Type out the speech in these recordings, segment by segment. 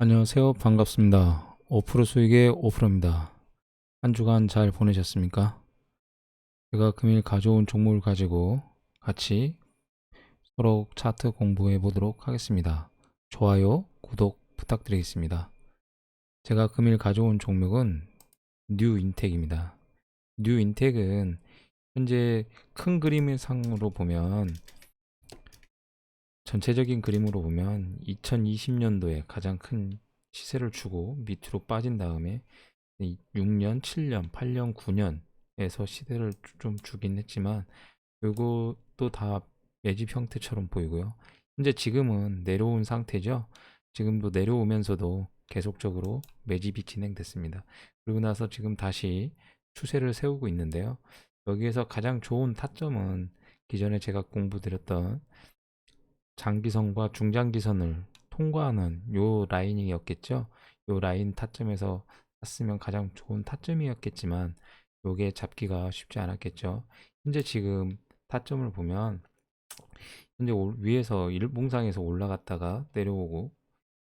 안녕하세요. 반갑습니다. 5% 수익의 5%입니다. 한 주간 잘 보내셨습니까? 제가 금일 가져온 종목을 가지고 같이 서로 차트 공부해 보도록 하겠습니다. 좋아요, 구독 부탁드리겠습니다. 제가 금일 가져온 종목은 뉴 인텍입니다. 뉴 인텍은 현재 큰 그림의 상으로 보면 전체적인 그림으로 보면 2020년도에 가장 큰 시세를 주고 밑으로 빠진 다음에 6년, 7년, 8년, 9년에서 시세를 좀 주긴 했지만 요것도 다 매집 형태처럼 보이고요. 현재 지금은 내려온 상태죠. 지금도 내려오면서도 계속적으로 매집이 진행됐습니다. 그리고 나서 지금 다시 추세를 세우고 있는데요. 여기에서 가장 좋은 타점은 기존에 제가 공부드렸던 장기선과 중장기선을 통과하는 요 라인이었겠죠. 요 라인 타점에서 샀으면 가장 좋은 타점이었겠지만 요게 잡기가 쉽지 않았겠죠. 현재 지금 타점을 보면 현재 올- 위에서 일봉상에서 올라갔다가 내려오고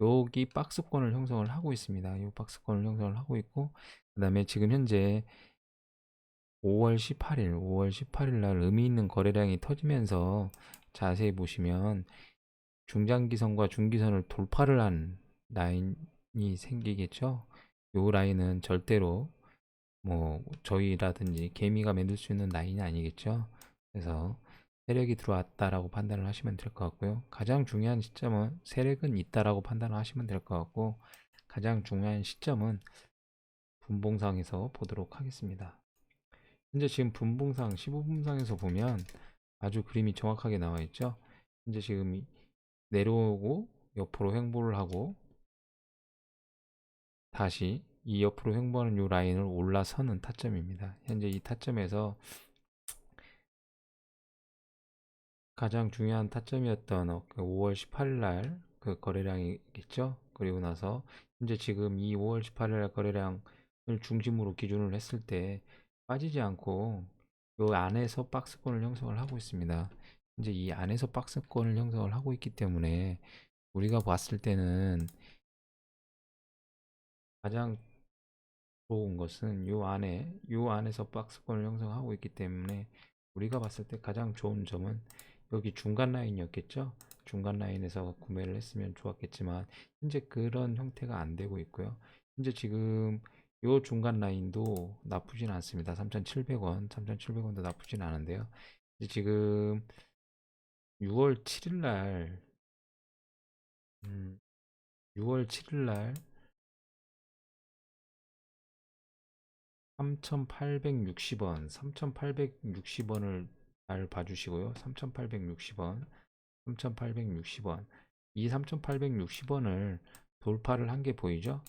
여기 박스권을 형성을 하고 있습니다. 이 박스권을 형성을 하고 있고 그 다음에 지금 현재 5월 18일, 5월 18일 날 의미 있는 거래량이 터지면서 자세히 보시면 중장기선과 중기선을 돌파를 한 라인이 생기겠죠. 요 라인은 절대로 뭐 저희라든지 개미가 만들 수 있는 라인이 아니겠죠. 그래서 세력이 들어왔다라고 판단을 하시면 될 것 같고요. 가장 중요한 시점은 세력은 있다라고 판단을 하시면 될 것 같고 가장 중요한 시점은 분봉상에서 보도록 하겠습니다. 현재 지금 분봉상 15분상에서 보면 아주 그림이 정확하게 나와 있죠. 현재 지금 이- 내려오고 옆으로 횡보를 하고 다시 이 옆으로 횡보하는 이 라인을 올라서는 타점입니다. 현재 이 타점에서 가장 중요한 타점이었던 어, 그 5월 18일 날 그 거래량이겠죠. 그리고 나서 현재 지금 이 5월 18일 날 거래량을 중심으로 기준을 했을 때 빠지지 않고 요 안에서 박스권을 형성을 하고 있습니다. 이제 이 안에서 박스권을 형성을 하고 있기 때문에 우리가 봤을 때는 가장 좋은 것은 요 안에 요 안에서 박스권을 형성하고 있기 때문에 우리가 봤을 때 가장 좋은 점은 여기 중간 라인이었겠죠. 중간 라인에서 구매를 했으면 좋았겠지만 현재 그런 형태가 안 되고 있고요. 현재 지금 요 중간 라인도 나쁘진 않습니다. 3,700원, 3,700원도 나쁘진 않은데요. 이제 지금 6월 7일 날, 음, 6월 7일 날 3,860원, 3,860원을 잘 봐주시고요. 3,860원, 3,860원. 이 3,860원을 돌파를 한 게 보이죠?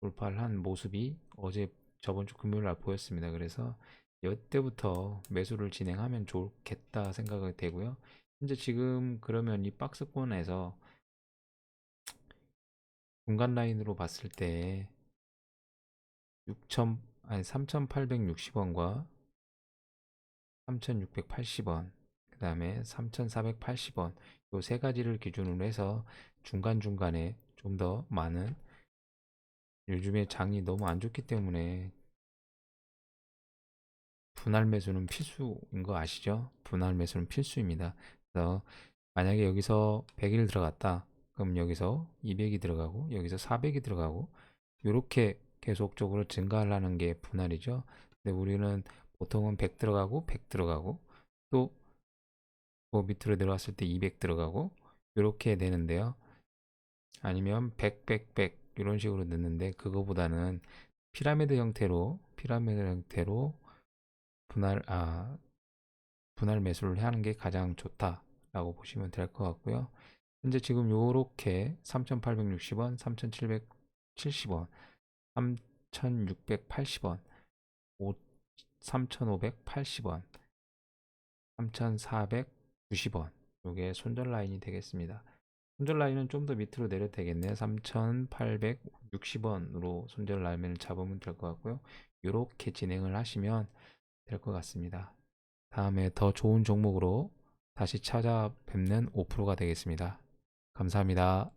돌파를 한 모습이 어제 저번 주 금요일 날 보였습니다. 그래서 이때부터 매수를 진행하면 좋겠다 생각이 되고요. 현재 지금 그러면 이 박스권에서 중간 라인으로 봤을 때 6천 아니 3,860원과 3,680원 그 다음에 3,480원 요세 가지를 기준으로 해서 중간중간에 좀 더 많은 요즘에 장이 너무 안 좋기 때문에 분할 매수는 필수인 거 아시죠? 분할 매수는 필수입니다. 그래서 만약에 여기서 100일 들어갔다. 그럼 여기서 200이 들어가고 여기서 400이 들어가고 이렇게 계속적으로 증가하려는 게 분할이죠. 근데 우리는 보통은 100 들어가고 100 들어가고 또 그 밑으로 내려왔을 때 200 들어가고 이렇게 되는데요. 아니면 100, 100, 100 이런 식으로 넣는데 그거보다는 피라미드 형태로 피라미드 형태로 분할 아 분할 매수를 하는 게 가장 좋다라고 보시면 될 것 같고요. 현재 지금 요렇게 3,860원, 3,770원, 3,680원, 3,580원, 3,490원. 요게 손절 라인이 되겠습니다. 손절 라인은 좀 더 밑으로 내려도 되겠네요. 3,860원으로 손절 라인을 잡으면 될 것 같고요. 이렇게 진행을 하시면 될 것 같습니다. 다음에 더 좋은 종목으로 다시 찾아뵙는 5%가 되겠습니다. 감사합니다.